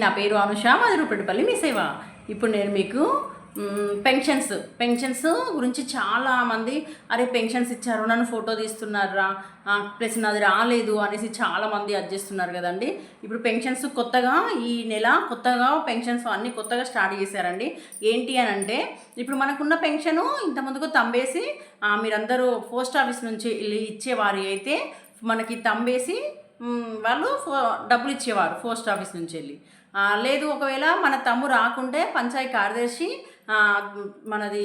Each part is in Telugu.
నా పేరు అనుష మధురపల్లి మీ సేవ. ఇప్పుడు నేను మీకు పెన్షన్స్ పెన్షన్స్ గురించి చాలా మంది అరే పెన్షన్స్ ఇచ్చారు నన్ను ఫోటో తీస్తున్నారా ప్లస్ నాది రాలేదు అనేసి చాలా మంది చేస్తున్నారు కదండి. ఇప్పుడు పెన్షన్స్ కొత్తగా ఈ నెల కొత్తగా పెన్షన్స్ అన్నీ కొత్తగా స్టార్ట్ చేశారండి. ఏంటి అని అంటే ఇప్పుడు మనకున్న పెన్షను ఇంతకుముందుకు తంబేసి మీరందరూ పోస్ట్ ఆఫీస్ నుంచి ఇచ్చేవారు ఇచ్చేవారి అయితే మనకి తంబేసి వాళ్ళు ఫో- డబ్బులు ఇచ్చేవారు పోస్ట్ ఆఫీస్ నుంచి వెళ్ళి. లేదు ఒకవేళ మన తమ్ము రాకుంటే పంచాయతీ కార్యదర్శి మనది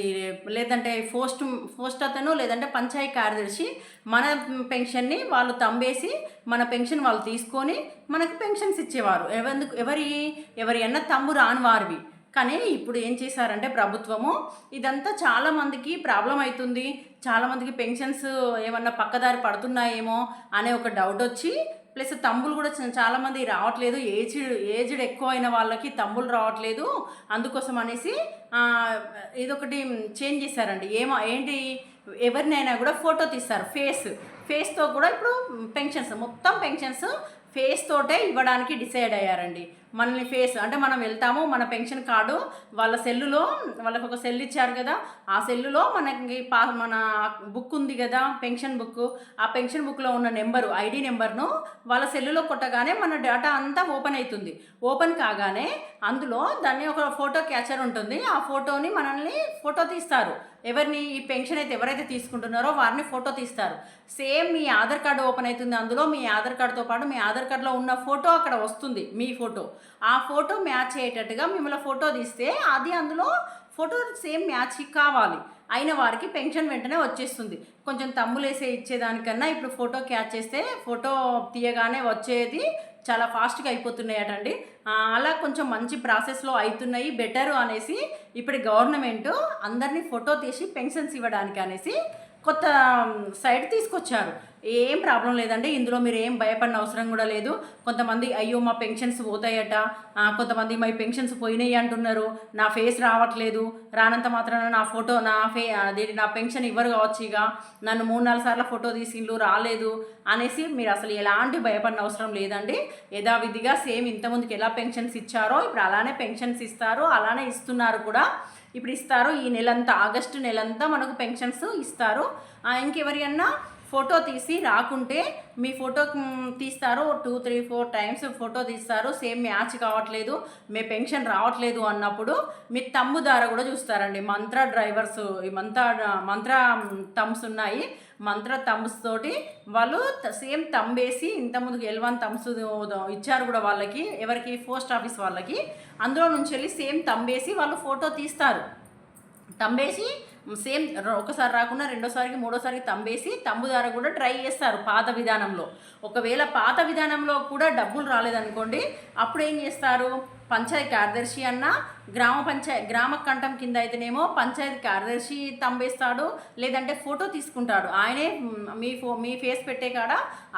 లేదంటే పోస్ట్ పోస్ట్ అతను లేదంటే పంచాయతీ కార్యదర్శి మన పెన్షన్ని వాళ్ళు తంబేసి మన పెన్షన్ వాళ్ళు తీసుకొని మనకు పెన్షన్స్ ఇచ్చేవారు. ఎవరికి ఎవరి ఎవరి అన్న తమ్ము రాని వారివి. కానీ ఇప్పుడు ఏం చేశారంటే ప్రభుత్వము ఇదంతా చాలామందికి ప్రాబ్లం అవుతుంది చాలామందికి పెన్షన్స్ ఏమన్నా పక్కదారి పడుతున్నాయేమో అనే ఒక డౌట్ వచ్చి ప్లస్ తమ్ములు కూడా చాలామంది రావట్లేదు. ఏజ్డ్ ఏజ్డ్ ఎక్కువ అయిన వాళ్ళకి తమ్ములు రావట్లేదు. అందుకోసం అనేసి ఇదొకటి చేంజ్ చేశారండి. ఏమో ఏంటి ఎవరినైనా కూడా ఫోటో తీస్తారు. ఫేస్ ఫేస్తో కూడా ఇప్పుడు పెన్షన్స్ మొత్తం పెన్షన్స్ ఫేస్ తోటే ఇవ్వడానికి డిసైడ్ అయ్యారండి. మనల్ని ఫేస్ అంటే మనం వెళ్తాము మన పెన్షన్ కార్డు వాళ్ళ సెల్లులో వాళ్ళకి ఒక సెల్ ఇచ్చారు కదా ఆ సెల్లులో మనకి పా మన బుక్ ఉంది కదా పెన్షన్ బుక్ ఆ పెన్షన్ బుక్లో ఉన్న నెంబరు ఐడి నెంబర్ను వాళ్ళ సెల్లులో కొట్టగానే మన డేటా అంతా ఓపెన్ అవుతుంది ఓపెన్ కాగానే అందులో దాన్ని ఒక ఫోటో క్యాచర్ ఉంటుంది. ఆ ఫోటోని మనల్ని ఫోటో తీస్తారు. ఎవరిని ఈ పెన్షన్ అయితే ఎవరైతే తీసుకుంటున్నారో వారిని ఫోటో తీస్తారు. సేమ్ మీ ఆధార్ కార్డు ఓపెన్ అవుతుంది అందులో మీ ఆధార్ కార్డుతో పాటు మీ ఆధార్ కార్డులో ఉన్న ఫోటో అక్కడ వస్తుంది మీ ఫోటో ఆ ఫోటో మ్యాచ్ అయ్యేటట్టుగా మిమ్మల్ని ఫోటో తీస్తే అది అందులో ఫోటో సేమ్ మ్యాచ్ కావాలి. అయిన వారికి పెన్షన్ వెంటనే వచ్చేస్తుంది. కొంచెం తమ్ములేసే ఇచ్చేదానికన్నా ఇప్పుడు ఫోటో క్యాచ్ చేస్తే ఫోటో తీయగానే వచ్చేది చాలా ఫాస్ట్గా అయిపోతున్నాయటండి. అలా కొంచెం మంచి ప్రాసెస్లో అవుతున్నాయి బెటర్ అనేసి ఇప్పుడు గవర్నమెంట్ అందరినీ ఫోటో తీసి పెన్షన్స్ ఇవ్వడానికి అనేసి కొత్త సైడ్ తీసుకొచ్చారు. ఏం ప్రాబ్లం లేదండి. ఇందులో మీరు ఏం భయపడిన అవసరం కూడా లేదు. కొంతమంది అయ్యో మా పెన్షన్స్ పోతాయట. కొంతమంది మా పెన్షన్స్ పోయినాయి అంటున్నారు. నా ఫేస్ రావట్లేదు. రానంత మాత్రాన నా ఫోటో నా ఫే అదే నా పెన్షన్ ఇవ్వరు కావచ్చు ఇక. నన్ను మూడు నాలుగు సార్లు ఫోటో తీసిండ్రు రాలేదు అనేసి మీరు అసలు ఎలాంటి భయపడిన అవసరం లేదండి. యథావిధిగా సేమ్ ఇంతకుముందుకు ఎలా పెన్షన్స్ ఇచ్చారో ఇప్పుడు అలానే పెన్షన్స్ ఇస్తారు అలానే ఇస్తున్నారు కూడా. ఇప్పుడు ఇస్తారు ఈ నెలంతా ఆగస్టు నెలంతా మనకు పెన్షన్స్ ఇస్తారు. ఇంకెవరి అన్నా ఫోటో తీసి రాకుంటే మీ ఫోటో తీస్తారు two three four times photo తీస్తారు సేమ్ మ్యాచ్ కావట్లేదు మీ పెన్షన్ రావట్లేదు అన్నప్పుడు మీ తమ్ము ద్వారా కూడా చూస్తారండి. మంత్ర డ్రైవర్స్ ఈ మంత్ర మంత్ర తమ్స్ ఉన్నాయి. మంత్ర తమ్స్ తోటి వాళ్ళు సేమ్ తంబేసి ఇంతకుముందుకు ఎల్ వన్ తమ్స్ ఇచ్చారు కూడా వాళ్ళకి ఎవరికి పోస్ట్ ఆఫీస్ వాళ్ళకి. అందులో నుంచి వెళ్ళి సేమ్ తంబేసి వాళ్ళు ఫోటో తీస్తారు. తంబేసి సేమ్ ఒకసారి రాకుండా రెండోసారికి మూడోసారికి తంబేసి తంబు ద్వారా కూడా ట్రై చేస్తారు పాత విధానంలో. ఒకవేళ పాత విధానంలో కూడా డబ్బులు రాలేదనుకోండి అప్పుడు ఏం చేస్తారు? పంచాయతీ కార్యదర్శి అన్న గ్రామ పంచాయతీ గ్రామ కంఠం కింద అయితేనేమో పంచాయతీ కార్యదర్శి తంబేస్తాడు లేదంటే ఫోటో తీసుకుంటాడు. ఆయనే మీ ఫో మీ ఫేస్ పెట్టే కాడ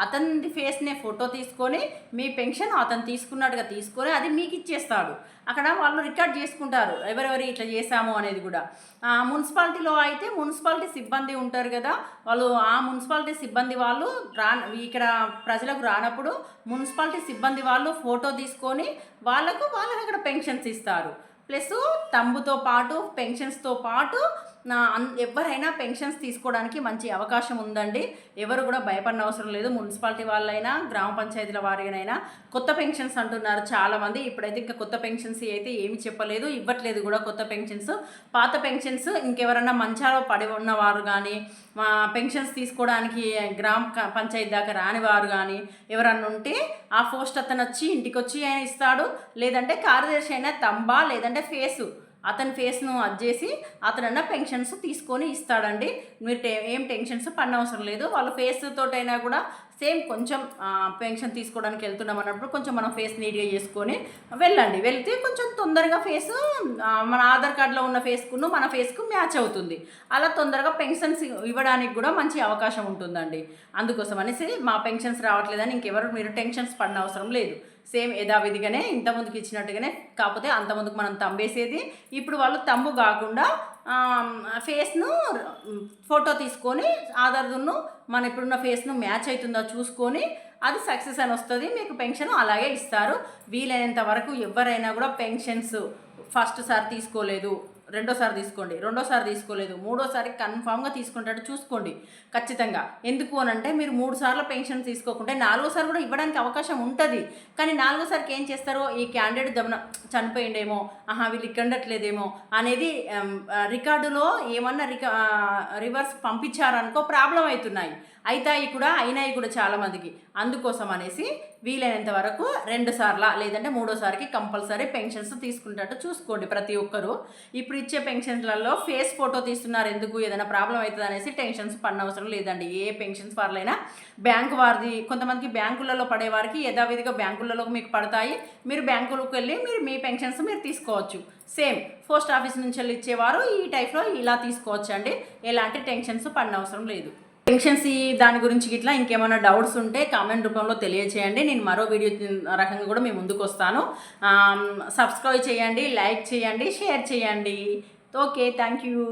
అతని ఫేస్నే ఫోటో తీసుకొని మీ పెన్షన్ అతను తీసుకున్నట్టుగా తీసుకొని అది మీకు ఇచ్చేస్తాడు. అక్కడ వాళ్ళు రికార్డ్ చేసుకుంటారు ఎవరెవరు ఇట్లా చేశాము అనేది కూడా. మున్సిపాలిటీ మున్సిపాలిటీలో అయితే మున్సిపాలిటీ సిబ్బంది ఉంటారు కదా వాళ్ళు ఆ మున్సిపాలిటీ సిబ్బంది వాళ్ళు రా ఇక్కడ ప్రజలకు రానప్పుడు మున్సిపాలిటీ సిబ్బంది వాళ్ళు ఫోటో తీసుకొని వాళ్ళకు వాళ్ళకి అక్కడ పెన్షన్స్ ఇస్తారు. ప్లస్ తంబుతో పాటు పెన్షన్స్తో పాటు నా అన్- ఎవరైనా పెన్షన్స్ తీసుకోవడానికి మంచి అవకాశం ఉందండి. ఎవరు కూడా భయపడిన అవసరం లేదు. మున్సిపాలిటీ వాళ్ళైనా గ్రామ పంచాయతీల వారినైనా కొత్త పెన్షన్స్ అంటున్నారు చాలామంది. ఇప్పుడైతే ఇంకా కొత్త పెన్షన్స్ అయితే ఏమి చెప్పలేదు ఇవ్వట్లేదు కూడా కొత్త పెన్షన్స్. పాత పెన్షన్స్ ఇంకెవరన్నా మంచాలో పడి ఉన్నవారు కానీ మా పెన్షన్స్ తీసుకోవడానికి గ్రామ పంచాయతీ దాకా రానివారు కానీ ఎవరన్నా ఉంటే ఆ పోస్ట్ అతను వచ్చి ఇంటికి వచ్చి ఆయన ఇస్తాడు. లేదంటే కార్యదర్శి అయినా తంబా లేదంటే ఫేసు. అతని ఫేస్ను అది చేసి అతనన్న పెన్షన్స్ తీసుకొని ఇస్తాడండి. మీరు ఏం టెన్షన్స్ పడనవసరం లేదు. వాళ్ళ ఫేస్ తోటైనా కూడా సేమ్ కొంచెం పెన్షన్ తీసుకోవడానికి వెళ్తున్నాం అన్నప్పుడు కొంచెం మనం ఫేస్ నీట్గా చేసుకొని వెళ్ళండి. వెళ్తే కొంచెం తొందరగా ఫేస్ మన ఆధార్ కార్డులో ఉన్న ఫేస్కును మన ఫేస్కు మ్యాచ్ అవుతుంది. అలా తొందరగా పెన్షన్స్ ఇవ్వడానికి కూడా మంచి అవకాశం ఉంటుందండి. అందుకోసం అనేసి మా పెన్షన్స్ రావట్లేదని ఇంకెవరు మీరు టెన్షన్స్ పడిన అవసరం లేదు. సేమ్ యథావిధిగానే ఇంత ముందుకు ఇచ్చినట్టుగానే కాకపోతే అంత ముందుకు మనం తంబేసేది. ఇప్పుడు వాళ్ళు తమ్ము కాకుండా ఫేస్ను ఫోటో తీసుకొని ఆధార్ను మన ఇప్పుడున్న ఫేస్ను మ్యాచ్ అవుతుందో చూసుకొని అది సక్సెస్ అని వస్తుంది. మీకు పెన్షన్ అలాగే ఇస్తారు. వీలైనంత వరకు ఎవరైనా కూడా పెన్షన్స్ ఫస్ట్ సారి తీసుకోలేదు. రెండోసారి తీసుకోండి. రెండోసారి తీసుకోలేదు. మూడోసారి కన్ఫామ్గా తీసుకుంటాడు. చూసుకోండి. ఖచ్చితంగా. ఎందుకు అని అంటే మీరు మూడు సార్లు పెన్షన్ తీసుకోకుంటే నాలుగోసారి కూడా ఇవ్వడానికి అవకాశం ఉంటుంది. కానీ నాలుగోసారికి ఏం చేస్తారో ఈ క్యాండిడేట్ దమన చనిపోయిండేమో ఆహా వీళ్ళు ఇక్కడట్లేదేమో అనేది రికార్డులో ఏమన్నా రికా రివర్స్ పంపించారనుకో ప్రాబ్లం అవుతున్నాయి. అవుతాయి కూడా అయినాయి కూడా చాలామందికి అందుకోసం అనేసి వీలైనంత వరకు రెండు సార్ల లేదంటే మూడోసారికి కంపల్సరీ పెన్షన్స్ తీసుకుంటట్టు చూసుకోండి ప్రతి ఒక్కరు. ఇప్పుడు ఇచ్చే పెన్షన్లలో ఫేస్ ఫోటో తీస్తున్నారు ఎందుకు? ఏదైనా ప్రాబ్లం అవుతుంది అనేసి టెన్షన్స్ పడిన అవసరం లేదండి. ఏ పెన్షన్స్ వారిలైనా బ్యాంకు వారిది కొంతమందికి బ్యాంకులలో పడేవారికి యథావిధిగా బ్యాంకులలో మీకు పడతాయి. మీరు బ్యాంకులకు వెళ్ళి మీరు మీ పెన్షన్స్ మీరు తీసుకోవచ్చు. సేమ్ పోస్ట్ ఆఫీస్ నుంచి వెళ్ళి ఇచ్చేవారు ఈ టైప్లో ఇలా తీసుకోవచ్చు అండి ఎలాంటి టెన్షన్స్ పడిన అవసరం లేదు. పెన్షన్స్ దాని గురించి ఇట్లా ఇంకేమైనా డౌట్స్ ఉంటే కామెంట్ రూపంలో తెలియచేయండి. నేను మరో వీడియో రకంగా కూడా మేము ముందుకు వస్తాను. సబ్స్క్రైబ్ చేయండి లైక్ చేయండి షేర్ చేయండి. Okay thank you